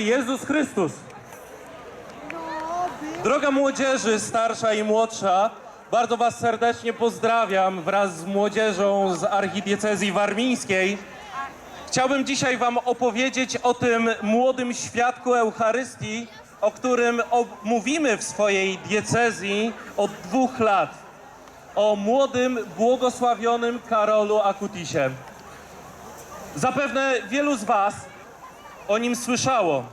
Jezus Chrystus. Droga młodzieży, starsza i młodsza, bardzo Was serdecznie pozdrawiam wraz z młodzieżą z archidiecezji warmińskiej. Chciałbym dzisiaj Wam opowiedzieć o tym młodym świadku Eucharystii, o którym mówimy w swojej diecezji od dwóch lat. O młodym, błogosławionym Karolu Akutisie. Zapewne wielu z Was o nim słyszało.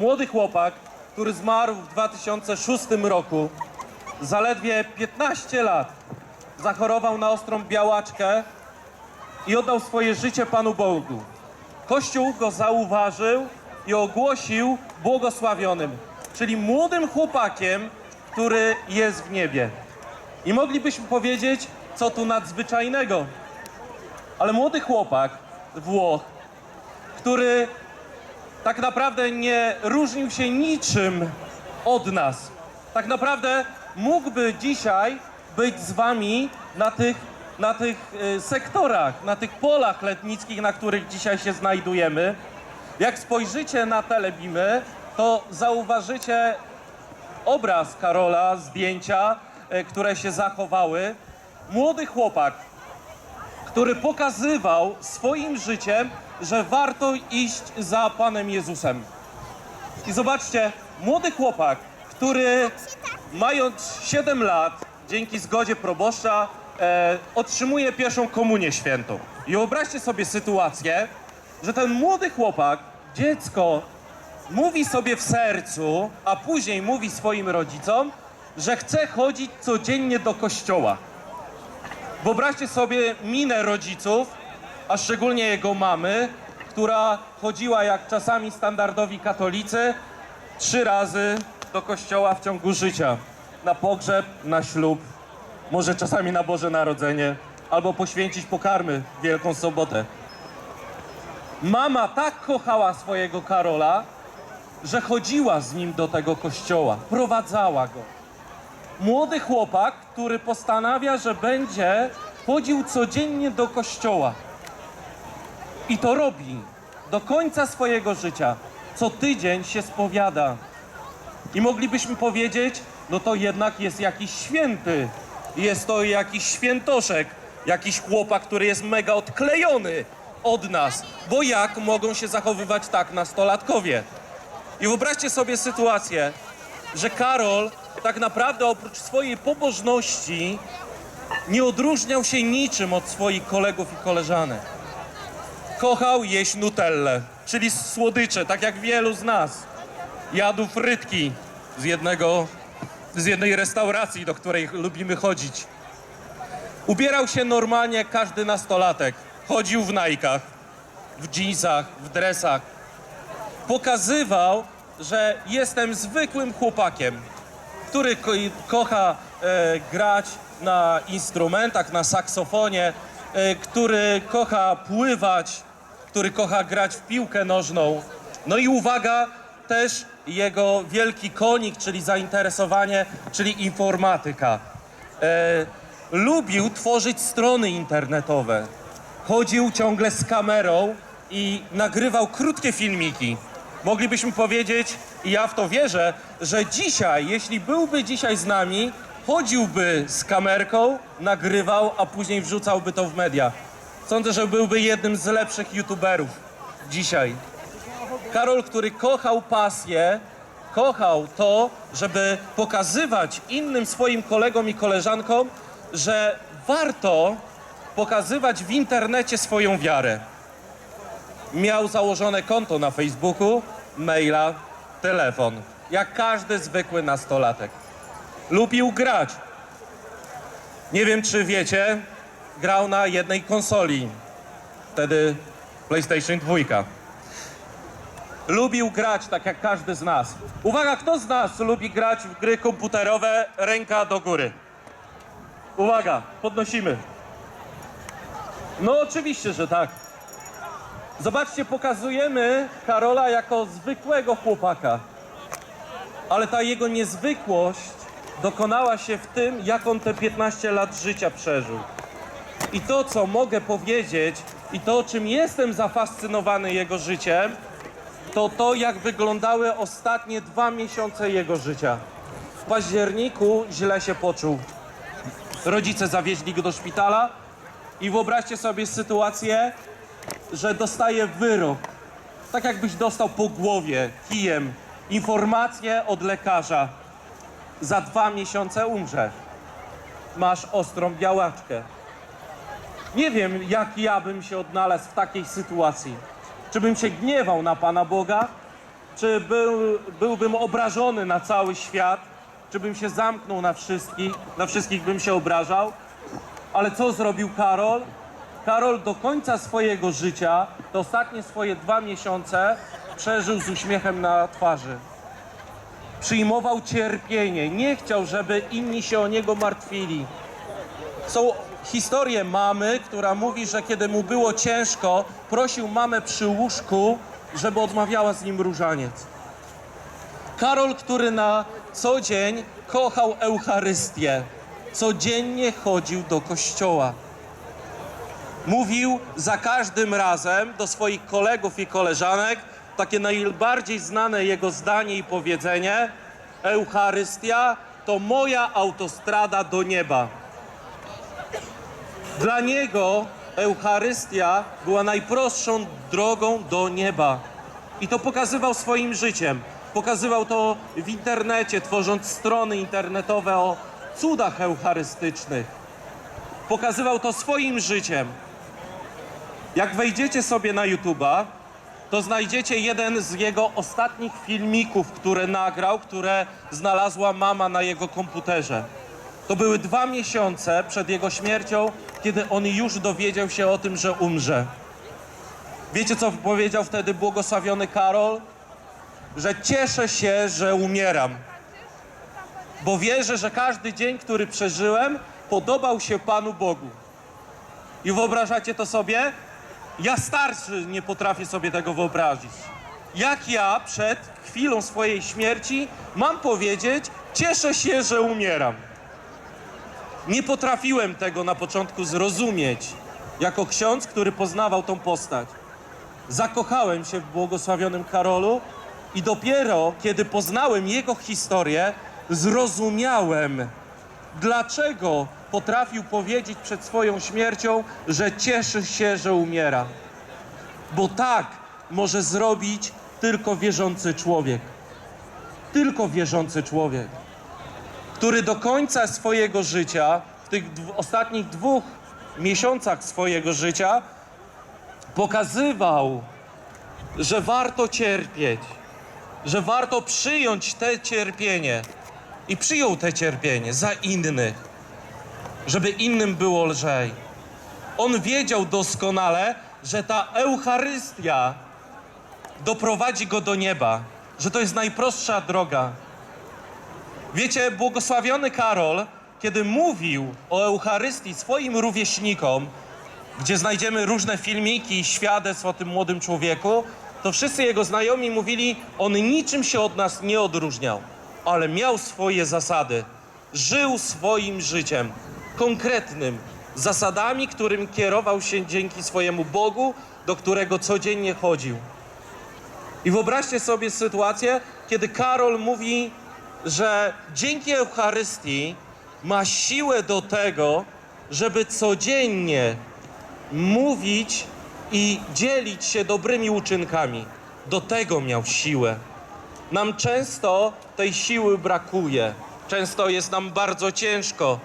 Młody chłopak, który zmarł w 2006 roku, zaledwie 15 lat, zachorował na ostrą białaczkę i oddał swoje życie Panu Bogu. Kościół go zauważył i ogłosił błogosławionym, czyli młodym chłopakiem, który jest w niebie. I moglibyśmy powiedzieć, co tu nadzwyczajnego. Ale młody chłopak, Włoch, który tak naprawdę nie różnił się niczym od nas. Tak naprawdę mógłby dzisiaj być z wami na tych, na tych e, sektorach, na tych polach letnickich, na których dzisiaj się znajdujemy. Jak spojrzycie na telebimy, to zauważycie obraz Karola, zdjęcia, e, które się zachowały. Młody chłopak, który pokazywał swoim życiem, że warto iść za Panem Jezusem. I zobaczcie, młody chłopak, który mając 7 lat, dzięki zgodzie proboszcza, e, otrzymuje pierwszą komunię świętą. I wyobraźcie sobie sytuację, że ten młody chłopak, dziecko, mówi sobie w sercu, a później mówi swoim rodzicom, że chce chodzić codziennie do kościoła. Wyobraźcie sobie minę rodziców, a szczególnie jego mamy, która chodziła jak czasami standardowi katolicy trzy razy do kościoła w ciągu życia. Na pogrzeb, na ślub, może czasami na Boże Narodzenie, albo poświęcić pokarmy w Wielką Sobotę. Mama tak kochała swojego Karola, że chodziła z nim do tego kościoła, prowadzała go młody chłopak, który postanawia, że będzie chodził codziennie do kościoła. I to robi do końca swojego życia. Co tydzień się spowiada. I moglibyśmy powiedzieć, no to jednak jest jakiś święty. Jest to jakiś świętoszek, jakiś chłopak, który jest mega odklejony od nas. Bo jak mogą się zachowywać tak nastolatkowie? I wyobraźcie sobie sytuację, że Karol tak naprawdę oprócz swojej pobożności nie odróżniał się niczym od swoich kolegów i koleżanek. Kochał jeść nutellę, czyli słodycze, tak jak wielu z nas. Jadł frytki z, jednego, z jednej restauracji, do której lubimy chodzić. Ubierał się normalnie każdy nastolatek. Chodził w najkach, w dżinsach, w dresach. Pokazywał, że jestem zwykłym chłopakiem, który ko kocha e, grać na instrumentach, na saksofonie, e, który kocha pływać, który kocha grać w piłkę nożną. No i uwaga, też jego wielki konik, czyli zainteresowanie, czyli informatyka. E, lubił tworzyć strony internetowe. Chodził ciągle z kamerą i nagrywał krótkie filmiki. Moglibyśmy powiedzieć, i ja w to wierzę, że dzisiaj, jeśli byłby dzisiaj z nami, chodziłby z kamerką, nagrywał, a później wrzucałby to w media. Sądzę, że byłby jednym z lepszych youtuberów dzisiaj. Karol, który kochał pasję, kochał to, żeby pokazywać innym swoim kolegom i koleżankom, że warto pokazywać w internecie swoją wiarę. Miał założone konto na Facebooku, maila, telefon. Jak każdy zwykły nastolatek. Lubił grać. Nie wiem, czy wiecie, grał na jednej konsoli. Wtedy PlayStation 2. Lubił grać tak jak każdy z nas. Uwaga, kto z nas lubi grać w gry komputerowe? Ręka do góry. Uwaga, podnosimy. No oczywiście, że tak. Zobaczcie, pokazujemy Karola jako zwykłego chłopaka. Ale ta jego niezwykłość dokonała się w tym, jak on te 15 lat życia przeżył. I to, co mogę powiedzieć, i to, czym jestem zafascynowany jego życiem, to to, jak wyglądały ostatnie dwa miesiące jego życia. W październiku źle się poczuł. Rodzice zawieźli go do szpitala i wyobraźcie sobie sytuację, że dostaje wyrok. Tak jakbyś dostał po głowie, kijem, informację od lekarza. Za dwa miesiące umrzesz. Masz ostrą białaczkę. Nie wiem, jak ja bym się odnalazł w takiej sytuacji. Czy bym się gniewał na Pana Boga? Czy był, byłbym obrażony na cały świat? Czy bym się zamknął na wszystkich? Na wszystkich bym się obrażał? Ale co zrobił Karol? Karol do końca swojego życia, te ostatnie swoje dwa miesiące, przeżył z uśmiechem na twarzy. Przyjmował cierpienie, nie chciał, żeby inni się o niego martwili. Są historie mamy, która mówi, że kiedy mu było ciężko, prosił mamę przy łóżku, żeby odmawiała z nim różaniec. Karol, który na co dzień kochał Eucharystię, codziennie chodził do kościoła. Mówił za każdym razem do swoich kolegów i koleżanek takie najbardziej znane jego zdanie i powiedzenie: Eucharystia to moja autostrada do nieba. Dla niego Eucharystia była najprostszą drogą do nieba. I to pokazywał swoim życiem. Pokazywał to w internecie, tworząc strony internetowe o cudach eucharystycznych. Pokazywał to swoim życiem. Jak wejdziecie sobie na YouTube'a, to znajdziecie jeden z jego ostatnich filmików, które nagrał, które znalazła mama na jego komputerze. To były dwa miesiące przed jego śmiercią, kiedy on już dowiedział się o tym, że umrze. Wiecie, co powiedział wtedy błogosławiony Karol? Że cieszę się, że umieram, bo wierzę, że każdy dzień, który przeżyłem, podobał się Panu Bogu. I wyobrażacie to sobie? Ja starszy nie potrafię sobie tego wyobrazić. Jak ja przed chwilą swojej śmierci mam powiedzieć, cieszę się, że umieram. Nie potrafiłem tego na początku zrozumieć, jako ksiądz, który poznawał tą postać. Zakochałem się w błogosławionym Karolu i dopiero kiedy poznałem jego historię, zrozumiałem, dlaczego potrafił powiedzieć przed swoją śmiercią, że cieszy się, że umiera. Bo tak może zrobić tylko wierzący człowiek. Tylko wierzący człowiek który do końca swojego życia, w tych ostatnich dwóch miesiącach swojego życia, pokazywał, że warto cierpieć, że warto przyjąć te cierpienie i przyjął te cierpienie za innych, żeby innym było lżej. On wiedział doskonale, że ta Eucharystia doprowadzi go do nieba, że to jest najprostsza droga. Wiecie, błogosławiony Karol, kiedy mówił o Eucharystii swoim rówieśnikom, gdzie znajdziemy różne filmiki i świadectw o tym młodym człowieku, to wszyscy jego znajomi mówili, on niczym się od nas nie odróżniał, ale miał swoje zasady. Żył swoim życiem, konkretnym, zasadami, którym kierował się dzięki swojemu Bogu, do którego codziennie chodził. I wyobraźcie sobie sytuację, kiedy Karol mówi, że dzięki Eucharystii ma siłę do tego, żeby codziennie mówić i dzielić się dobrymi uczynkami. Do tego miał siłę. Nam często tej siły brakuje. Często jest nam bardzo ciężko.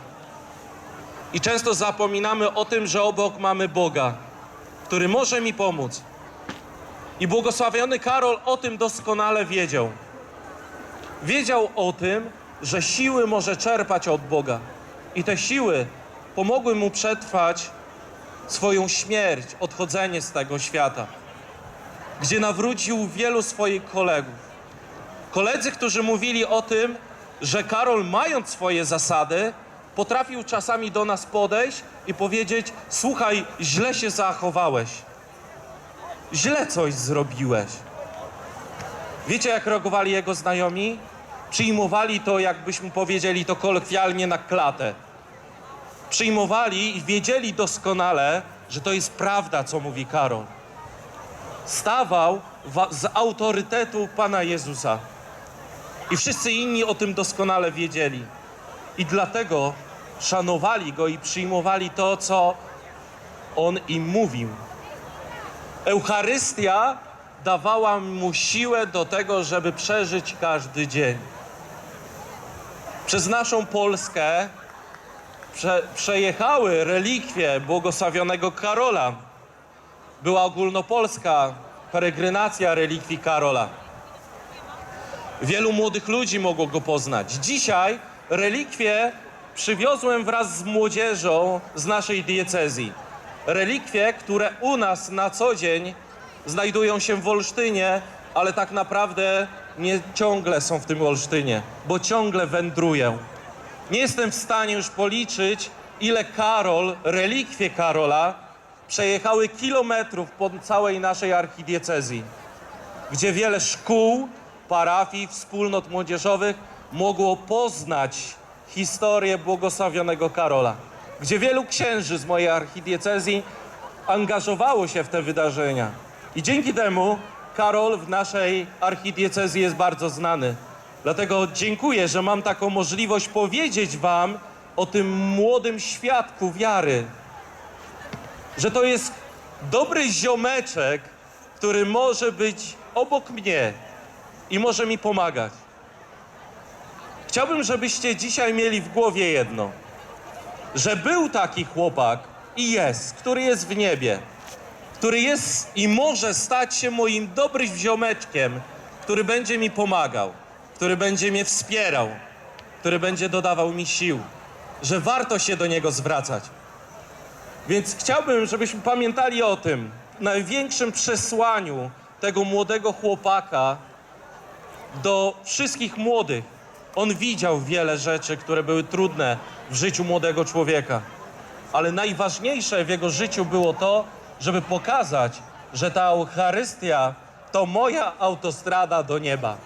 I często zapominamy o tym, że obok mamy Boga, który może mi pomóc. I błogosławiony Karol o tym doskonale wiedział. Wiedział o tym, że siły może czerpać od Boga. I te siły pomogły mu przetrwać swoją śmierć, odchodzenie z tego świata, gdzie nawrócił wielu swoich kolegów. Koledzy, którzy mówili o tym, że Karol, mając swoje zasady, potrafił czasami do nas podejść i powiedzieć: Słuchaj, źle się zachowałeś, źle coś zrobiłeś. Wiecie, jak reagowali jego znajomi? Przyjmowali to, jakbyśmy powiedzieli to kolokwialnie, na klatę. Przyjmowali i wiedzieli doskonale, że to jest prawda, co mówi Karol. Stawał wa- z autorytetu Pana Jezusa. I wszyscy inni o tym doskonale wiedzieli. I dlatego szanowali go i przyjmowali to, co on im mówił. Eucharystia dawała mu siłę do tego, żeby przeżyć każdy dzień. Przez naszą Polskę prze, przejechały relikwie błogosławionego Karola. Była ogólnopolska peregrinacja relikwii Karola. Wielu młodych ludzi mogło go poznać. Dzisiaj relikwie przywiozłem wraz z młodzieżą z naszej diecezji. Relikwie, które u nas na co dzień znajdują się w Olsztynie, ale tak naprawdę nie ciągle są w tym Olsztynie, bo ciągle wędruję. Nie jestem w stanie już policzyć, ile Karol, relikwie Karola, przejechały kilometrów po całej naszej archidiecezji gdzie wiele szkół, parafii, wspólnot młodzieżowych mogło poznać historię błogosławionego Karola, gdzie wielu księży z mojej archidiecezji angażowało się w te wydarzenia. I dzięki temu Karol w naszej archidiecezji jest bardzo znany. Dlatego dziękuję, że mam taką możliwość powiedzieć Wam o tym młodym świadku wiary, że to jest dobry ziomeczek, który może być obok mnie i może mi pomagać. Chciałbym, żebyście dzisiaj mieli w głowie jedno, że był taki chłopak i jest, który jest w niebie, który jest i może stać się moim dobrym ziomeczkiem, który będzie mi pomagał, który będzie mnie wspierał, który będzie dodawał mi sił, że warto się do niego zwracać. Więc chciałbym, żebyśmy pamiętali o tym największym przesłaniu tego młodego chłopaka do wszystkich młodych. On widział wiele rzeczy, które były trudne w życiu młodego człowieka. Ale najważniejsze w jego życiu było to, żeby pokazać, że ta Eucharystia to moja autostrada do nieba.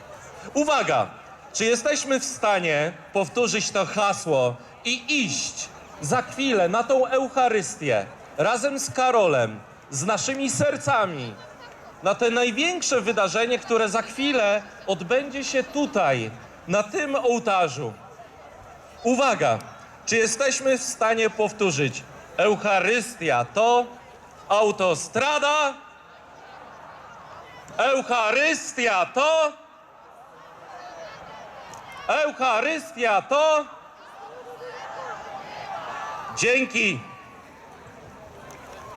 Uwaga! Czy jesteśmy w stanie powtórzyć to hasło i iść za chwilę na tą Eucharystię razem z Karolem, z naszymi sercami, na te największe wydarzenie, które za chwilę odbędzie się tutaj, na tym ołtarzu? Uwaga! Czy jesteśmy w stanie powtórzyć? Eucharystia to autostrada. Eucharystia to. Eucharystia to. Dzięki.